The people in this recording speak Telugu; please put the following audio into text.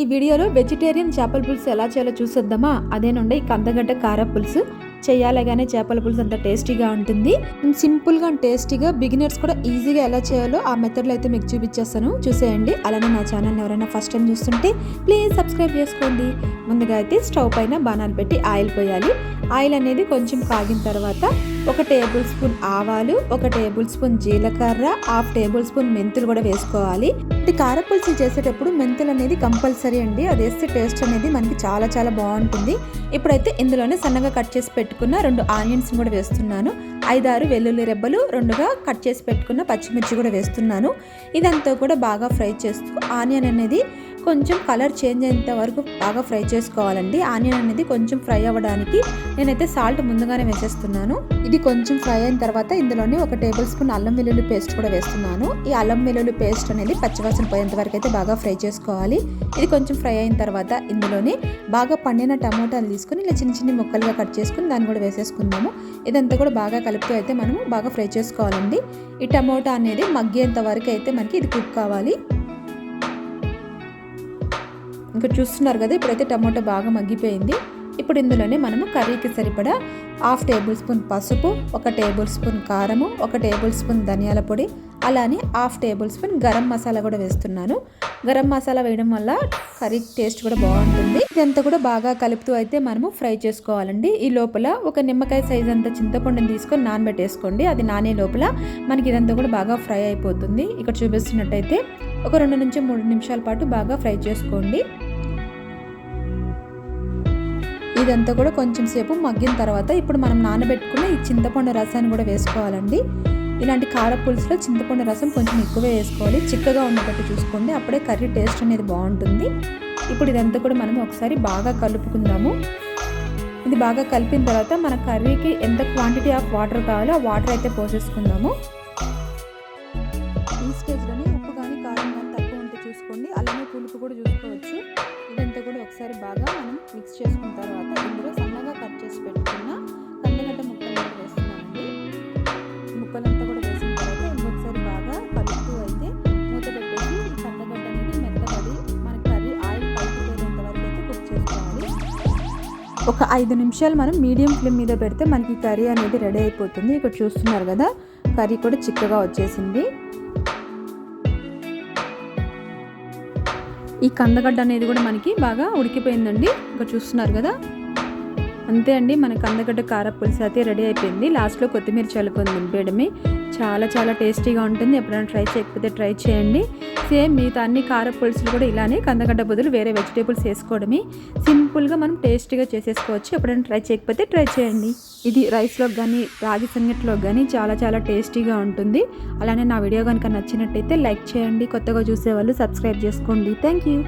ఈ వీడియోలో వెజిటేరియన్ చేపల పులుసు ఎలా చేయాలో చూసేద్దామా? అదేనుండే ఈ కందగడ్డ కార పులుసు చేయాలగానే చేపల పులుసు అంత టేస్టీగా ఉంటుంది. సింపుల్గా టేస్టీగా బిగినర్స్ కూడా ఈజీగా ఎలా చేయాలో ఆ మెథడ్లో అయితే మీకు చూపించేస్తాను. చూసేయండి. అలానే నా ఛానల్ని ఎవరైనా ఫస్ట్ టైం చూస్తుంటే ప్లీజ్ సబ్స్క్రైబ్ చేసుకోండి. ముందుగా అయితే స్టవ్ పైన బాణాలు పెట్టి ఆయిల్ పోయాలి. ఆయిల్ అనేది కొంచెం కాగిన తర్వాత ఒక టేబుల్ స్పూన్ ఆవాలు ఒక టేబుల్ స్పూన్ జీలకర్ర హాఫ్ టేబుల్ స్పూన్ మెంతులు కూడా వేసుకోవాలి. ఇది కారపులుసు చేసేటప్పుడు మెంతులు అనేది కంపల్సరీ అండి. అది వేస్తే టేస్ట్ అనేది మనకి చాలా చాలా బాగుంటుంది. ఇప్పుడైతే ఇందులోనే సన్నగా కట్ చేసి పెట్టుకున్న రెండు ఆనియన్స్ కూడా వేస్తున్నాను. ఐదారు వెల్లుల్లి రెబ్బలు రెండుగా కట్ చేసి పెట్టుకున్న పచ్చిమిర్చి కూడా వేస్తున్నాను. ఇదంతా కూడా బాగా ఫ్రై చేస్తూ ఆనియన్ అనేది కొంచెం కలర్ చేంజ్ అయ్యేంత వరకు బాగా ఫ్రై చేసుకోవాలండి. ఆనియన్ అనేది కొంచెం ఫ్రై అవ్వడానికి నేనైతే సాల్ట్ ముందుగానే వేసేస్తున్నాను. ఇది కొంచెం ఫ్రై అయిన తర్వాత ఇందులోనే ఒక టేబుల్ స్పూన్ అల్లం వెల్లుల్లి పేస్ట్ కూడా వేస్తున్నాను. ఈ అల్లం వెల్లుల్లి పేస్ట్ అనేది పచ్చివాసన పోయేంత వరకు అయితే బాగా ఫ్రై చేసుకోవాలి. ఇది కొంచెం ఫ్రై అయిన తర్వాత ఇందులోనే బాగా పండిన టమోటాలు తీసుకుని ఇలా చిన్న చిన్న ముక్కలుగా కట్ చేసుకుని దాన్ని కూడా వేసేసుకుందాము. ఇదంతా కూడా బాగా కలుపుతూ అయితే మనము బాగా ఫ్రై చేసుకోవాలండి. ఈ టమోటా అనేది మగ్గేంత వరకు అయితే మనకి ఇది కుక్ కావాలి. ఇంకా చూస్తున్నారు కదా ఇప్పుడైతే టమాటో బాగా మగ్గిపోయింది. ఇప్పుడు ఇందులోనే మనము కర్రీకి సరిపడా హాఫ్ టేబుల్ స్పూన్ పసుపు ఒక టేబుల్ స్పూన్ కారము ఒక టేబుల్ స్పూన్ ధనియాల పొడి అలానే half tablespoon garam masala కూడా వేస్తున్నాను. గరం మసాలా వేయడం వల్ల కర్రీ టేస్ట్ కూడా బాగుంటుంది. ఇదంతా కూడా బాగా కలుపుతూ అయితే మనము ఫ్రై చేసుకోవాలండి. ఈ లోపల ఒక నిమ్మకాయ సైజ్ అంత చింతపండుని తీసుకొని నానబెట్టేసుకోండి. అది నానే లోపల మనకి ఇదంతా కూడా బాగా ఫ్రై అయిపోతుంది. ఇక్కడ చూపిస్తున్నట్టయితే ఒక రెండు నుంచి మూడు నిమిషాల పాటు బాగా ఫ్రై చేసుకోండి. ఇదంతా కూడా కొంచెం సేపు మగ్గిన తర్వాత ఇప్పుడు మనం నానబెట్టుకున్న ఈ చింతపండు రసాన్ని కూడా వేసుకోవాలండి. ఇలాంటి కార పులుసులో చింతపండు రసం కొంచెం ఎక్కువే వేసుకోవాలి. చిక్కగా ఉండేటట్టు చూసుకోండి. అప్పుడే కర్రీ టేస్ట్ అనేది బాగుంటుంది. ఇప్పుడు ఇదంతా కూడా మనం ఒకసారి బాగా కలుపుకుందాము. ఇది బాగా కలిపిన తర్వాత మన కర్రీకి ఎంత క్వాంటిటీ ఆఫ్ వాటర్ కావాలో ఆ వాటర్ అయితే పోసేసుకుందాము. ఈ స్టేజ్లోనే ఉప్పు చూసుకోండి. అలానే పులుపు కూడా చూసుకోవచ్చు. ఇదంతా కూడా ఒకసారి బాగా మనం మిక్స్ చేసుకున్న తర్వాత ఇందులో సన్నగా కట్ చేసి పెట్టుకున్న కందగడ్డ ముక్కలు వేస్తున్నామండి ముక్కలంతా కూడా వేసిన తర్వాత ఇంకొకసారి బాగా కలుపుతూ అయితే మూత పెట్టేసి కందగడ్డ అనేది మెత్తబడి మన కర్రీ ఆయిల్ పైకి వరకు అయితే కుక్ చేసుకోవాలి. ఒక ఐదు నిమిషాలు మనం మీడియం ఫ్లేమ్ మీద పెడితే మనకి కర్రీ అనేది రెడీ అయిపోతుంది. ఇక్కడ చూస్తున్నారు కదా కర్రీ కూడా చిక్కగా వచ్చేసింది. ఈ కందగడ్డ అనేది కూడా మనకి బాగా ఉడికిపోయిందండి. ఇంకా చూస్తున్నారు కదా? అంతే అండి మన కందగడ్డ కార పులుసు అయితే రెడీ అయిపోయింది. లాస్ట్లో కొత్తిమీర చల్లుకొని దింపేయడమే. చాలా చాలా టేస్టీగా ఉంటుంది. ఎప్పుడైనా ట్రై చేయకపోతే ట్రై చేయండి. సేమ్ మిగతా అన్ని కార పులుసులు కూడా ఇలానే కందగడ్డ బదులు వేరే వెజిటేబుల్స్ వేసుకోవడమే. సింపుల్గా మనం టేస్టీగా చేసేసుకోవచ్చు. ఎప్పుడైనా ట్రై చేయకపోతే ట్రై చేయండి. ఇది రైస్లో కానీ రాగి సంగట్లో కానీ చాలా చాలా టేస్టీగా ఉంటుంది. అలానే నా వీడియో కనుక నచ్చినట్టయితే లైక్ చేయండి. కొత్తగా చూసేవాళ్ళు సబ్స్క్రైబ్ చేసుకోండి. Thank you.